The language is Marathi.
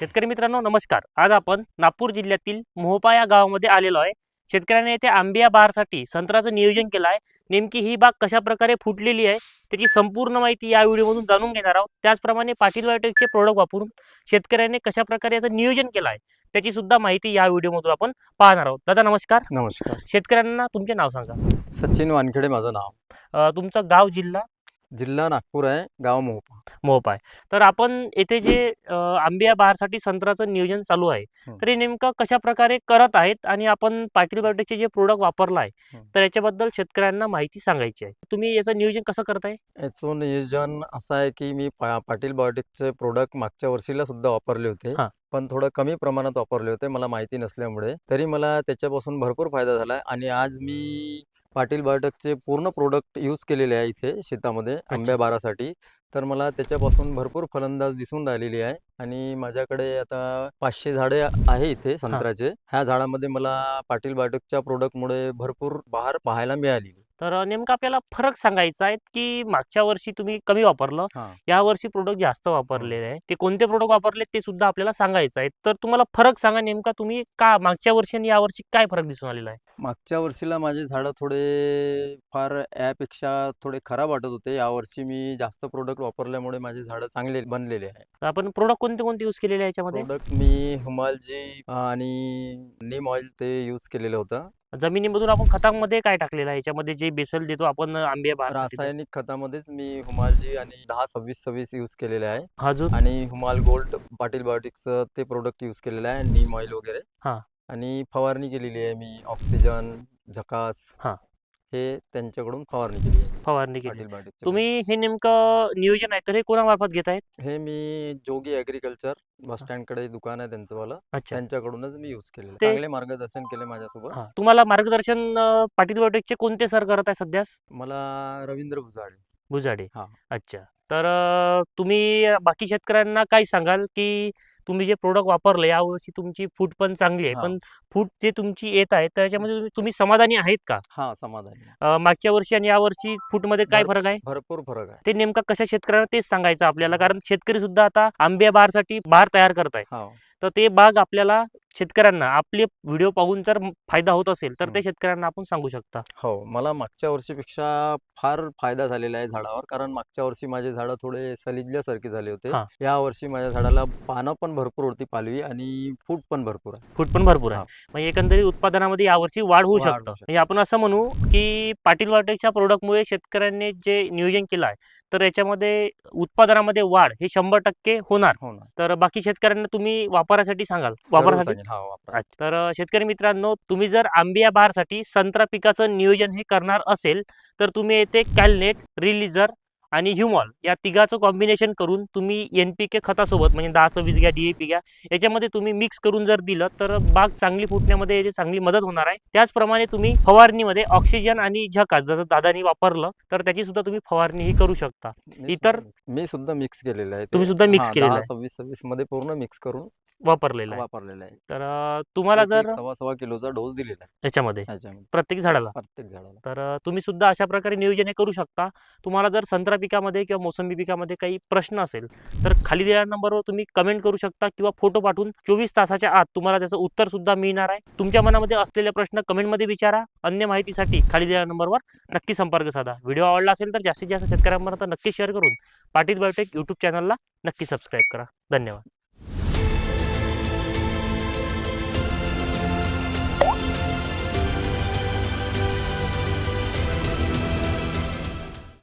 शेतकरी मित्रांनो नमस्कार. आज आपण नागपूर जिल्ह्यातील मोहपा या गावामध्ये आलेलो आहे. शेतकऱ्याने येथे आंबिया बहारसाठी संत्र्याचं नियोजन केलं आहे नेमकी ही बाग कशा प्रकारे फुटलेली आहे त्याची संपूर्ण माहिती या व्हिडिओमधून जाणून घेणार आहोत. त्याचप्रमाणे पाटील बायोटेकचे प्रोडक्ट वापरून शेतकऱ्याने कशा प्रकारे याचं नियोजन केलं आहे त्याची सुद्धा माहिती या व्हिडिओमधून आपण पाहणार आहोत. दादा नमस्कार. नमस्कार. शेतकऱ्यांना तुमचे नाव सांगा. सचिन वानखेडे माझं नाव. अ, तुमचं गाव जिल्हा? जिल्हा नागपूर आहे गाव मोहपा मोहपा आहे तर आपण येथे जे आंबिया बहारसाठी संत्र्याचं नियोजन चालू आहे. तर हे नेमकं कशा प्रकारे करत आहेत आणि आपण पाटील बायोटेकचे जे प्रोडक्ट वापरलं आहे. तर याच्याबद्दल शेतकऱ्यांना माहिती सांगायची आहे तुम्ही याचं नियोजन कसं करताय याचं नियोजन असं आहे की मी पाटील बायोटेकचे प्रोडक्ट मागच्या वर्षीला सुद्धा वापरले होते. पण थोडं कमी प्रमाणात वापरले होते मला माहिती नसल्यामुळे. तरी मला त्याच्यापासून भरपूर फायदा झाला आहे आणि आज मी पाटील बायोटेकचे पूर्ण प्रोडक्ट यूज केलेले आहे इथे शेतामध्ये आंब्या बारासाठी. तर मला त्याच्यापासून भरपूर फलंदाज दिसून राहिलेली आहे आणि माझ्याकडे आता पाचशे झाडे आहे इथे संत्र्याचे. ह्या झाडामध्ये मला पाटील बायोटेकच्या प्रोडक्टमुळे भरपूर बहार पाहायला मिळाली तर नेमकं आपल्याला फरक सांगायचा आहे की मागच्या वर्षी तुम्ही कमी वापरलं. हा. या वर्षी प्रोडक्ट जास्त वापरलेले आहे. ते कोणते प्रोडक्ट वापरले ते सुद्धा आपल्याला सांगायचं आहे. तर तुम्हाला फरक सांगा नेमका तुम्ही का मागच्या वर्षी आणि या वर्षी काय फरक दिसून आलेला आहे? मागच्या वर्षीला माझे झाडं थोडे फार यापेक्षा थोडे खराब वाटत होते. यावर्षी मी जास्त प्रोडक्ट वापरल्यामुळे माझे झाडं चांगले बनलेले आहे. आपण प्रोडक्ट कोणते कोणते यूज केलेले आहे याच्यामध्ये? प्रोडक्ट मी हुमालजी आणि नीम ऑइल ते यूज केलेलं होतं. जमिनीमधून आपण खतामध्ये काय टाकलेलं आहे याच्यामध्ये जे बेसल देतो आपण आंबे. रासायनिक खतामध्येच मी हुमालजी आणि दहा सव्वीस सव्वीस यूज केलेले आहे अजून आणि हुमाल गोल्ड पाटील बायोटिक्सचं ते प्रोडक्ट यूज केलेलं आहे नीम ऑइल वगैरे हा. आणि फवारणी केलेली आहे मी ऑक्सिजन झकास हा. हे त्यांच्याकडून फवारणी केली आहे. फवारणी केली पाटील तुम्ही हे नेमकं नियोजन आहे तर हे कोणामार्फत घेत आहेत? हे मी जोगी ॲग्रिकल्चर बस स्टँडकडे दुकान आहे त्यांचं वाला. अच्छा. त्यांच्याकडूनच मी युज केलेलं ते- चांगले मार्गदर्शन केले माझ्यासोबत. हा. तुम्हाला मार्गदर्शन अं, पाटील बायोटेकचे कोणते सर करत आहे सध्या मला रवींद्र बुजाडे हा. अच्छा. तर अं, तुम्ही बाकी शेतकऱ्यांना काय सांगाल की तुम्ही जे प्रोडक्ट वापरले यावर्षी तुमची फूट पण चांगली आहे. पण फूट जे तुमची येत आहे त्याच्यामध्ये तुम्ही- तुम्ही समाधानी आहेत का? हा समाधानी मागच्या वर्षी आणि यावर्षी फूटमध्ये काय फरक आहे? भरपूर फरक आहे. ते नेमका कशा शेतकऱ्यांना तेच सांगायचं आपल्याला. कारण शेतकरी सुद्धा आता आंब्या बहारसाठी बहार तयार करत आहे. तर ते बाग आपल्याला शेतकऱ्यांना आपले व्हिडिओ पाहून जर फायदा होत असेल तर ते. शेतकऱ्यांना आपण सांगू शकता. हो मला मागच्या वर्षीपेक्षा फार फायदा झालेला आहे झाडावर कारण मागच्या वर्षी माझे झाडं थोडे सलिजल्यासारखे झाले होते. हा. या वर्षी माझ्या झाडाला पानं पण भरपूर होती पालवी आणि फूट पण भरपूर आहे. फूट पण भरपूर आहे. हा. म्हणजे एकंदरीत उत्पादनामध्ये यावर्षी वाढ होऊ वाढ होऊ शकतं. शकते. म्हणजे आपण असं म्हणू की पाटील वाटेकच्या प्रोडक्टमुळे शेतकऱ्यांनी जे नियोजन केलं आहे तर याच्यामध्ये उत्पादनामध्ये वाढ हे शंभर टक्के होणार. हो ना तर बाकी शेतकऱ्यांना तुम्ही वापरासाठी सांगाल. जरूर वापरासाठी सांगेन. हा वापरा अच्छा. तर शेतकरी मित्रांनो तुम्ही जर आंबिया बहारसाठी संत्रा पिकाचं नियोजन हे करणार असेल तर तुम्ही येथे कॅलनेट रिलीजर आणि ह्युमॉल या तिघाचं कॉम्बिनेशन करून तुम्ही एन पी के खतासोबत म्हणजे दहा सव्वीस घ्या डी ए पी घ्या याच्यामध्ये तुम्ही मिक्स करून जर दिलं तर बाग चांगली फुटण्यामध्ये याची चांगली मदत होणार आहे त्याचप्रमाणे तुम्ही फवारणीमध्ये ऑक्सिजन आणि झकास जसं दादानी वापरलं तर त्याची सुद्धा तुम्ही फवारणी ही करू शकता इतर- मी सुद्धा मिक्स केलेलं आहे. तुम्ही सुद्धा हा, केलेलं आहे. सव्वीस सव्वीसमध्ये पूर्ण मिक्स करून वापरलेलं आहे. वापरलेलं आहे. तर अ, तुम्हाला एक- जर एक सव्वा सव्वा किलोचा डोस दिलेला आहे. याच्यामध्ये ह्याच्यामध्ये. प्रत्येक झाडाला? प्रत्येक झाडाला. तर अ, तुम्ही सुद्धा अशा प्रकारे नियोजन हे करू शकता. तुम्हाला जर संत्रा पिकामध्ये किंवा मोसंबी पिकामध्ये काही प्रश्न असेल तर खाली दिलेल्या नंबरवर तुम्ही कमेंट करू शकता किंवा फोटो पाठवून चोवीस तासाच्या आत तुम्हाला त्याचं उत्तर सुद्धा मिळणार आहे. तुमच्या मनामध्ये असलेले प्रश्न कमेंटमध्ये विचारा. अन्य माहितीसाठी खाली दिलेल्या नंबरवर नक्की संपर्क साधा. व्हिडिओ आवडला असेल तर जास्तीत जास्त शेतकऱ्यांपर्यंत नक्की शेअर करून पाटील बायोटेक यूट्यूब चॅनलला नक्की सबस्क्राईब करा. धन्यवाद.